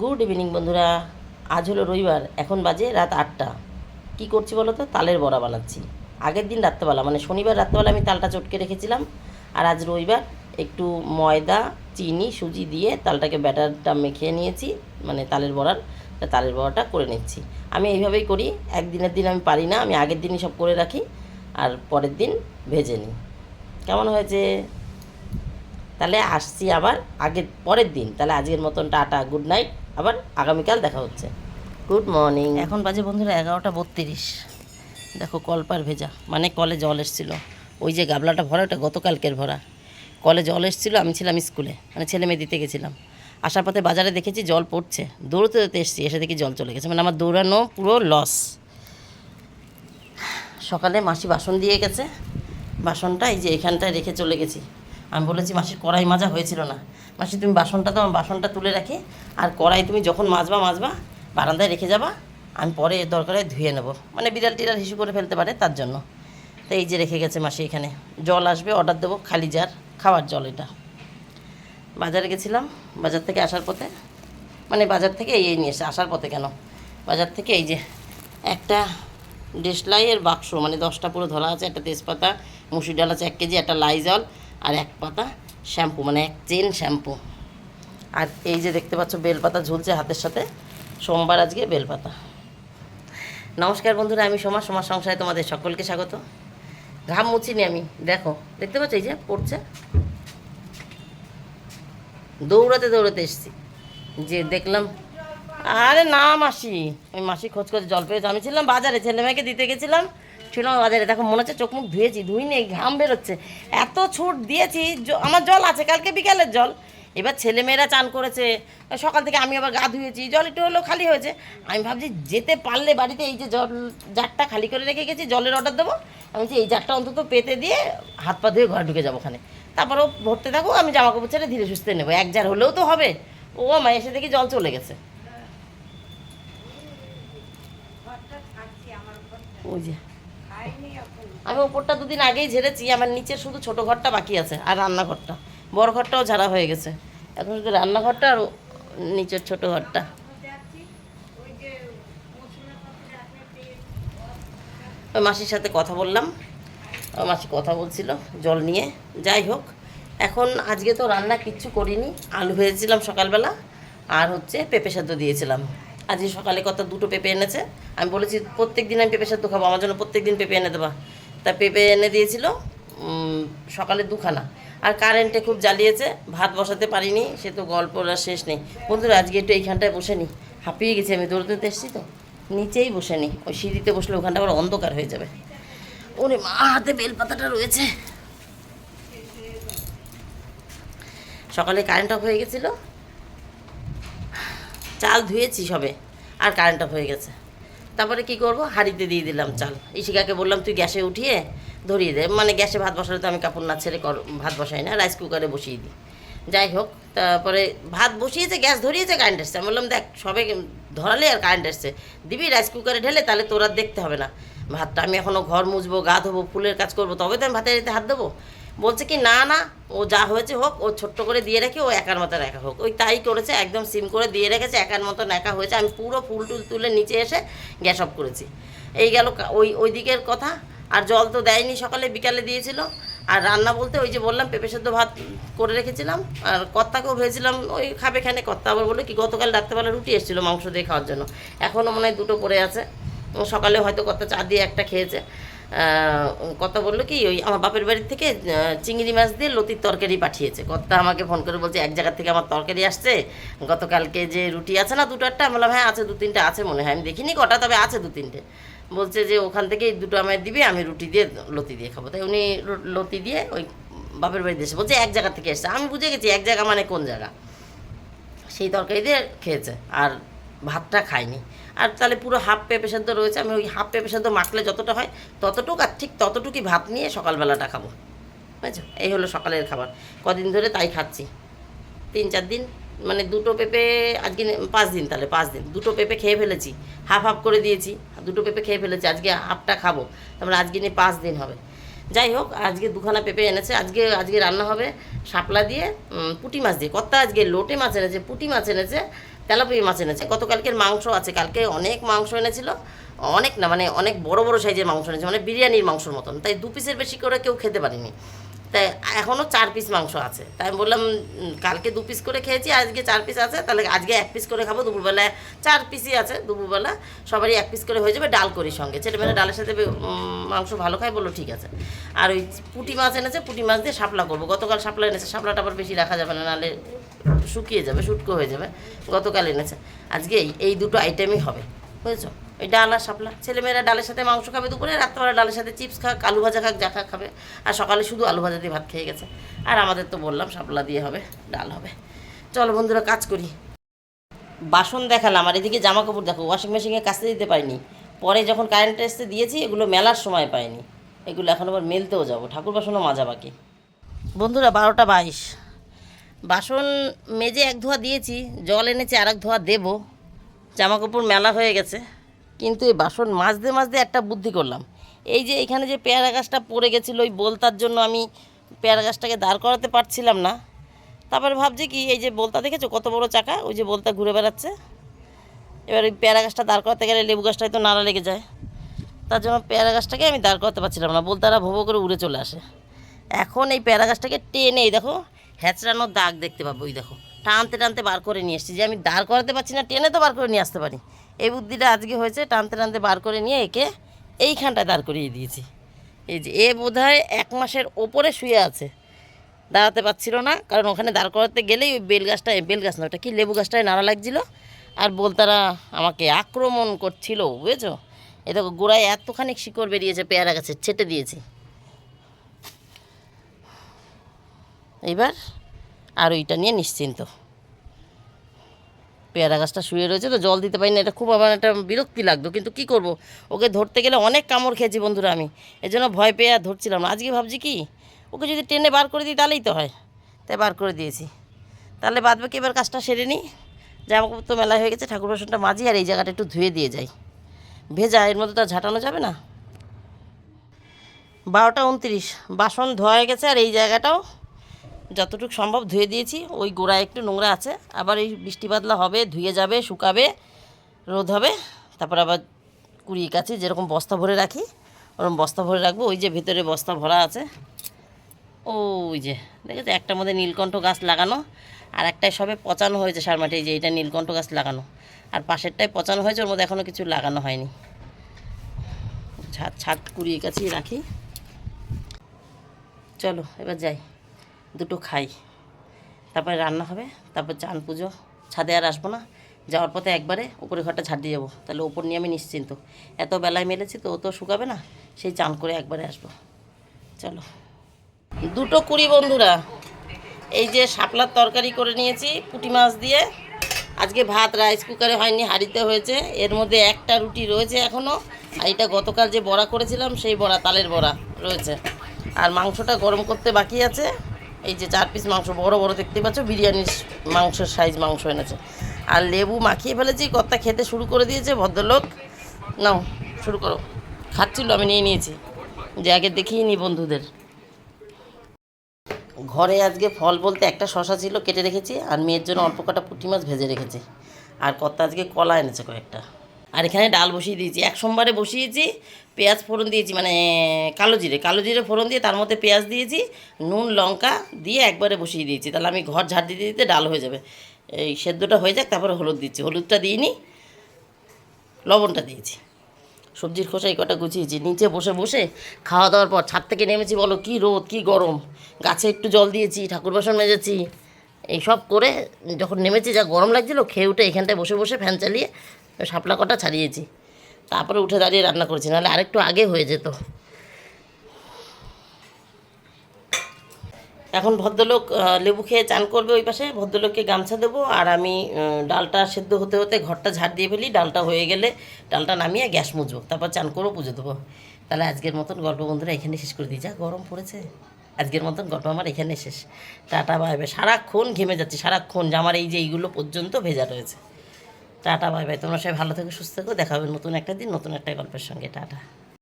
Good evening বন্ধুরা। আজ হলো রবিবার, এখন বাজে রাত আটটা। কী করছি বলো তো? তালের বড়া বানাচ্ছি। আগের দিন রাত্রেবেলা মানে শনিবার রাত্রেবেলা আমি তালটা চটকে রেখেছিলাম। আর আজ রবিবার একটু ময়দা, চিনি, সুজি দিয়ে তালটাকে ব্যাটারটা মেখে নিয়েছি মানে তালের বড়ার তালের বড়াটা করে নিচ্ছি। আমি এইভাবেই করি, একদিনের দিন আমি পারি না, আমি আগের দিনই সব করে রাখি, আর পরের দিন ভেজে নিই। কেমন হয়েছে? তাহলে আসছি আবার আগের, পরের দিন। তাহলে আজকের মতন টাটা, গুড নাইট। আবার আগামীকাল দেখা হচ্ছে। গুড মর্নিং এখন বাজে বন্ধুরা এগারোটা বত্রিশ। দেখো কলপার ভেজা। মানে কলে জল এসেছিল। ওই যে গাবলাটা ভরা, ওটা গতকালকের ভরা। কলে জল এসেছিল, আমি ছিলাম স্কুলে। মানে ছেলে মেয়ে দিতে গেছিলাম। আসার পথে বাজারে দেখেছি জল পড়ছে। দৌড়তে দৌড়তে এসেছি, এসে দেখি জল চলে গেছে। মানে আমার দৌড়ানো পুরো লস সকালে মাসি বাসন দিয়ে গেছে। বাসনটা এই যে এখানটায় রেখে চলে গেছি। আমি বলেছি মাসির কড়াই মাজা হয়েছিল না। মাসি, তুমি বাসনটা তো বাসনটা তুলে রাখি। আর কড়াই তুমি যখন মাজবা মাজবা, বারান্দায় রেখে যাবা, আমি পরে দরকারে ধুয়ে নেব। মানে বিড়াল টিড়াল হিসু করে ফেলতে পারে তার জন্য। তো এই যে রেখে গেছে মাসি এখানে। জল আসবে অর্ডার দেবো, খালি জার, খাওয়ার জল এটা। বাজারে গেছিলাম, বাজার থেকে আসার পথে মানে বাজার থেকে এই নিয়ে এসে, আসার পথে কেন? বাজার থেকে এই যে একটা দেশলাইয়ের বাক্স মানে দশটা পুরো ধরা আছে, একটা তেজপাতা, মুসুর ডাল আছে, এক কেজি, একটা লাইজল আর এক পাতা শ্যাম্পু মানে এক চেন শ্যাম্পু। আর এই যে দেখতে পাচ্ছ, বেলপাতা ঝুলছে হাতের সাথে। সোমবার আজকে বেলপাতা। নমস্কার বন্ধুরা, আমি সোমা, সোমার সংসারে তোমাদের সকলকে স্বাগত। ঘাম মুছিনি আমি, দেখো, দেখতে পাচ্ছ এই যে পড়ছে? দৌড়াতে দৌড়াতে এসেছি। যে দেখলাম, আরে না মাসি, ওই মাসি খোঁজ করে জল পেয়েছে। আমি ছিলাম বাজারে, ছেলে মেয়েকে দিতে গেছিলাম। ছিলাম বাজারে দেখো মনে হচ্ছে চোখ মুখ ধুয়েছি ধুই নেই ঘাম বেরোচ্ছে। এত ছুট দিয়েছি আমার জল আছে কালকে বিকালের জল। এবার ছেলেমেয়েরা চান করেছে সকাল থেকে আমি আবার গা ধুয়েছি জল একটু হলেও খালি হয়েছে। আমি ভাবছি যেতে পারলে বাড়িতে এই যে জল জারটা খালি করে রেখে গেছি জলের অর্ডার দেবো। আমি এই জারটা অন্তত পেতে দিয়ে হাত পা ধুয়ে ঘরে ঢুকে যাব ওখানে। তারপরও ভরতে থাকো আমি জামা কাপড় ছেড়ে ধীরে সুস্থে নেব। এক জার হলেও তো হবে। ও মা এসে দেখি জল চলে গেছে। ওই যে। আমি ওপরটা দুদিন আগেই ঝেড়েছি, আমার নিচের শুধু ছোট ঘরটা বাকি আছে আর রান্নাঘরটা। বড় ঘরটাও ঝাড়া হয়ে গেছে। এখন শুধু রান্নাঘরটা আর নিচের ছোট ঘরটা। ওই মাসির সাথে কথা বললাম। ওই মাসি কথা বলছিল জল নিয়ে। যাই হোক, এখন আজকে তো রান্না কিচ্ছু করিনি। আলু ভেজেছিলাম সকালবেলা আর হচ্ছে পেঁপে সেদ্ধ দিয়েছিলাম। আজকে সকালে কত দুটো পেঁপে এনেছে। আমি বলেছি প্রত্যেক দিন আমি পেঁপে সেদ্ধ খাব, আমার জন্য প্রত্যেক দিন পেঁপে এনে দেবা। তা পেঁপে এনে দিয়েছিল সকালে দুখানা। আর কারেন্টে খুব জ্বালিয়েছে, ভাত বসাতে পারিনি, সে তো গল্প আর শেষ নেই। বন্ধুরা, আজকে একটু এইখানটায় বসে নি। হাঁপিয়ে গেছি আমি, দৌড়তে এসেছি তো। নিচেই বসে নি, ওই সিঁড়িতে বসলে ওখানটা আবার অন্ধকার হয়ে যাবে। ওরে মা, হাতে বেলপাতাটা রয়েছে। সকালে কারেন্ট অফ হয়ে গেছিল। চাল ধুয়েছি সবে, আর কারেন্ট অফ হয়ে গেছে। তারপরে কি করব? হাঁড়িতে দিয়ে দিলাম চাল। ইশিকাকে বললাম, তুই গ্যাসে উঠিয়ে ধরিয়ে দে। মানে গ্যাসে ভাত বসালে তো আমি কাপড় না ছেড়ে কর ভাত বসাই না, রাইস কুকারে বসিয়ে দিই। যাই হোক, তারপরে ভাত বসিয়েছে, গ্যাস ধরিয়েছে কারেন্ট এসছে। আমি বললাম, দেখ, সবে ধরালে আর কারেন্ট এসছে। দিবি রাইস কুকারে ঢেলে, তাহলে তোর আর দেখতে হবে না। ভাতটা আমি এখনও ঘর মুছবো, গা ধোবো, ফুলের কাজ করব, তবে তো আমি ভাতের হাতে হাত দেবো। বলছে কি, না না, ও যা হয়েছে হোক, ও ছোট্ট করে দিয়ে রেখে ও একার মতন একা হোক। ওই তাই করেছে, একদম সিম করে দিয়ে রেখেছে, একার মতন একা হয়েছে। আমি পুরো ফুল টুল তুলে নিচে এসে গ্যাস অফ করেছি। এই গেল ওই ওই দিকের কথা। আর জল তো দেয়নি, সকালে বিকালে দিয়েছিল। আর রান্না বলতে ওই যে বললাম, পেঁপে সেদ্ধ ভাত করে রেখেছিলাম। আর কর্তাকেও ভেবেছিলাম, ওই খাবে খানে কর্তা আবার বলে কি, গতকাল রাত্রেবেলা রুটি এসেছিল মাংস দিয়ে খাওয়ার জন্য। এখনও মনে হয় দুটো পড়ে আছে। সকালে হয়তো কর্তা চা দিয়ে একটা খেয়েছে। কথা বলল কি, ওই আমার বাপের বাড়ির থেকে চিংড়ি মাছ দিয়ে লতির তরকারি পাঠিয়েছে। কর্তা আমাকে ফোন করে বলছে, এক জায়গা থেকে আমার তরকারি আসছে, গতকালকে যে রুটি আছে না, দুটো একটা বললাম হ্যাঁ আছে দু তিনটে আছে মনে হয়, আমি দেখিনি কটা, তবে আছে দু তিনটে বলছে যে, ওখান থেকে দুটো আমায় দিবে, আমি রুটি দিয়ে লতি দিয়ে খাব। তাই উনি লতি দিয়ে ওই বাপের বাড়িতে এসে বলছে, এক জায়গা থেকে এসছে। আমি বুঝে গেছি, এক জায়গা মানে কোন জায়গা। সেই তরকারি দিয়ে খেয়েছে, আর ভাতটা খায়নি। আর তাহলে পুরো হাফ পেঁপে সেদ্ধ রয়েছে। আমি ওই হাফ পেঁপে সেদ্ধ মাখলে যতটা হয় ততটুকু আর ঠিক ততটুকুই ভাত নিয়ে সকালবেলাটা খাব। বুঝেছ? এই হলো সকালের খাবার। কদিন ধরে তাই খাচ্ছি। তিন চার দিন মানে দুটো পেঁপে আজকে পাঁচ দিন তাহলে, পাঁচ দিন। দুটো পেঁপে খেয়ে ফেলেছি। হাফ হাফ করে দিয়েছি। দুটো পেঁপে খেয়ে ফেলেছি। আজকে হাফটা খাব। তারপরে আজকে নিয়ে পাঁচ দিন হবে। যাই হোক আজকে দুখানা পেঁপে এনেছে। আজকে আজকে রান্না হবে শাপলা দিয়ে পুঁটি মাছ দিয়ে। কর্তা আজকে লোটে মাছ এনেছে, পুঁটি মাছ এনেছে। তেলাপিয়া মাছ এনেছে। গতকালকের মাংস আছে কালকে অনেক মাংস এনেছিল। অনেক না মানে অনেক বড় বড় সাইজের মাংস এনেছে মানে বিরিয়ানির মাংসর মতন। তাই দু পিসের বেশি করে কেউ খেতে পারেনি। তাই এখনও চার পিস মাংস আছে। তাই আমি বললাম কালকে দু পিস করে খেয়েছি আজকে চার পিস আছে তাহলে আজকে এক পিস করে খাব দুপুরবেলায় চার পিসই আছে দুপুরবেলা সবারই এক পিস করে হয়ে যাবে ডাল করি সঙ্গে। ছেলেমেয়েরা ডালের সাথে মাংস ভালো খায় বলল ঠিক আছে। আর ওই পুঁটি মাছ এনেছে পুঁটি মাছ দিয়ে শাপলা করব। গতকাল শাপলা এনেছে শাপলাটা আবার বেশি রাখা যাবে না নাহলে শুকিয়ে যাবে শুটকো হয়ে যাবে, গতকাল এনেছে। আজকে এই দুটো আইটেমই হবে, বুঝেছ? ওই ডাল আর শাপলা। ছেলেমেয়েরা ডালের সাথে মাংস খাবে দুপুরে, রাত্রেবেলা ডালের সাথে চিপস খাক, আলু ভাজা খাক, যা খাক খাবে। আর সকালে শুধু আলু ভাজা দিয়ে ভাত খেয়ে গেছে। আর আমাদের তো বললাম, শাপলা দিয়ে হবে, ডাল হবে। চলো বন্ধুরা, কাজ করি। বাসন দেখালাম, আর এদিকে জামা কাপড় দেখো ওয়াশিং মেশিনে কাচতে দিতে পারিনি। পরে যখন কারেন্ট এসতে দিয়েছি, এগুলো মেলার সময় পাইনি। এগুলো এখন আবার মেলতেও যাব, ঠাকুর বাসনও মাজা বাকি। বন্ধুরা, বারোটা বাইশ। বাসন মেজে এক ধোয়া দিয়েছি, জল এনেছে আর এক ধোয়া দেবো। জামা কাপড় মেলা হয়ে গেছে, কিন্তু এই বাসন মাজতে মাজতে একটা বুদ্ধি করলাম। এই যে এখানে যে পেয়ারা গাছটা পড়ে গেছিল, ওই বলতার জন্য আমি পেয়ারা গাছটাকে দাঁড় করাতে পারছিলাম না। তারপরে ভাবছি কি, এই যে বলতা দেখেছ কত বড় চাকা? ওই যে বলতা ঘুরে বেড়াচ্ছে। এবার ওই পেয়ারা গাছটা দাঁড় করাতে গেলে লেবু গাছটায় তো নাড়া লেগে যায়। তার জন্য পেয়ারা গাছটাকে আমি দাঁড় করাতে পারছিলাম না, বলতারা ভোবো করে উড়ে চলে আসে। এখন এই পেয়ারা গাছটাকে টেনে দেখো হ্যাচড়ানোর দাগ দেখতে পাবো ওই দেখো। টানতে টানতে বার করে নিয়ে এসেছি। যে আমি দাঁড় করাতে পারছি না, টেনে তো বার করে নিয়ে আসতে পারি। এই বুদ্ধিটা আজকে হয়েছে, টানতে টানতে বার করে নিয়ে একে এইখানটায় দাঁড় করিয়ে দিয়েছি। এই যে, এ বোধহয় এক মাসের ওপরে শুয়ে আছে। দাঁড়াতে পারছিল না, কারণ ওখানে দাঁড় করাতে গেলেই ওই বেল গাছটায় বেল গাছ না, ওটা কি লেবু গাছটায় নাড়া লাগছিল? আর বলতারা আমাকে আক্রমণ করছিল, বুঝেছ? এ দেখো, গোড়ায় এতখানি শিকড় বেরিয়েছে, পেয়ারা গাছের ছেটে দিয়েছি। এইবার আর ওইটা নিয়ে নিশ্চিন্ত। পেয়ারা গাছটা শুয়ে রয়েছে তো জল দিতে পারি না, এটা খুব আমার একটা বিরক্তি লাগতো, কিন্তু কি করব? ওকে ধরতে গেলে অনেক কামড় খেয়েছি বন্ধুরা আমি, এজন্য ভয় পেয়ে আর ধরছিলাম না। আজকে ভাবছি কি, ওকে যদি টেনে বার করে দিই তাহলেই তো হয়, তাই বার করে দিয়েছি। তাহলে বাদ বাকি এবার কাজটা সেরে নিই জামা কাপড় তো মেলা হয়ে গেছে, ঠাকুর বাসনটা মাঝি আর এই জায়গাটা একটু ধুয়ে দিয়ে যাই। ভেজা, এর মধ্যে তো ঝাঁটানো যাবে না। বারোটা উনত্রিশ বাসন ধোয়া হয়ে গেছে আর এই জায়গাটাও যতটুকু সম্ভব ধুয়ে দিয়েছি। ওই গোড়ায় একটু নোংরা আছে। আবার এই বৃষ্টি বাদলা হবে, ধুয়ে যাবে, শুকাবে, রোদ হবে। তারপর আবার কুড়িয়ে কাছে যেরকম বস্তা ভরে রাখি, ওরকম বস্তা ভরে রাখব। ওই যে ভেতরে বস্তা ভরা আছে। ওই যে, দেখেছ? একটার মধ্যে নীলকণ্ঠ গাছ লাগানো, আর একটাই সবে পচানো হয়েছে সার মাঠে যে এটা নীলকণ্ঠ গাছ লাগানো। আর পাশেরটাই পচানো হয়েছে, ওর মধ্যে এখনও কিছু লাগানো হয়নি। ছাদ ছাদ কুড়িয়ে কাছিয়ে রাখি। চলো, এবার যাই। দুটো খাই। তারপরে রান্না হবে, তারপর চান পুজো। ছাদে আর আসব না, যাওয়ার পথে একবারে উপরে ঘরটা ঝাড় দিয়ে যাব। তাহলে ওপর নিয়ে আমি নিশ্চিন্ত। এত বেলায় মেলেছি তো ও তো শুকাবে না, সেই চান করে একবারে আসব। চলো। দুটো কুড়ি বন্ধুরা, এই যে শাপলার তরকারি করে নিয়েছি, পুঁটি মাছ দিয়ে। আজকে ভাত রাইস কুকারে হয়নি, হাঁড়িতে হয়েছে। এর মধ্যে একটা রুটি রয়েছে এখনও আর এটা গতকাল যে বড়া করেছিলাম, সেই বড়া, তালের বড়া রয়েছে। আর মাংসটা গরম করতে বাকি আছে। এই যে চার পিস মাংস, বড় বড় দেখতে পাচ্ছ, বিরিয়ানির মাংসের সাইজ মাংস এনেছে। আর লেবু মাখিয়ে ফেলেছি কর্তা খেতে শুরু করে দিয়েছে, ভদ্রলোক। নাও, শুরু করো। খাচ্ছিল, আমি নিয়ে নিয়েছি। যে আগে দেখিয়ে নি বন্ধুদের। ঘরে আজকে ফল বলতে একটা শশা ছিল, কেটে রেখেছি, আর মেয়ের জন্য অল্প কটা পুঁটি মাছ ভেজে রেখেছি। আর কর্তা আজকে কলা এনেছে কয়েকটা। আর এখানে ডাল বসিয়ে দিয়েছি। এক সোমবারে বসিয়েছি, পেঁয়াজ ফোড়ন দিয়েছি মানে কালো জিরে। কালো জিরে ফোড়ন দিয়ে তার মধ্যে পেঁয়াজ দিয়েছি, নুন, লঙ্কা দিয়ে একবারে বসিয়ে দিয়েছি। তাহলে আমি ঘর ঝাড় দিতে দিতে ডাল হয়ে যাবে। এই সেদ্ধটা হয়ে যাক, তারপরে হলুদ দিচ্ছি। হলুদটা দিইনি লবণটা দিয়েছি। সবজির খোসা এই কটা গুছিয়েছি। নিচে বসে বসে খাওয়া দাওয়ার পর ছাদ থেকে নেমেছি, বলো কি রোদ, কি গরম। গাছে একটু জল দিয়েছি, ঠাকুর বাসন মেজেছি এইসব করে যখন নেমেছি, যা গরম লাগছিল, খেয়ে উঠে এখানটায় বসে বসে ফ্যান চালিয়ে শাপলা কটা ছাড়িয়েছি। তারপরে উঠে দাঁড়িয়ে রান্না করেছি, নাহলে আরেকটু আগে হয়ে যেত। এখন ভদ্রলোক লেবু খেয়ে চান করবে ওই পাশে, ভদ্রলোককে গামছা দেবো আর আমি ডালটা সেদ্ধ হতে হতে ঘরটা ঝাড় দিয়ে ফেলি, ডালটা হয়ে গেলে ডালটা নামিয়ে গ্যাস মুজবো তারপর চান করব, পুজো দেবো। তাহলে আজকের মতন গল্প বন্ধুরা এখানে শেষ করে দিই, যা গরম পড়েছে। আজকের মতন গল্প আমার এখানে শেষ। টাটা বাই বাই সারাক্ষণ ঘেমে যাচ্ছি, সারাক্ষণ যে আমার এই যে এইগুলো পর্যন্ত ভেজা রয়েছে। টাটা বাই বাই তোমরা সবাই ভালো থেকে, সুস্থ থেকো। দেখাবে নতুন একটা দিন, নতুন একটা গল্পের সঙ্গে। টাটা।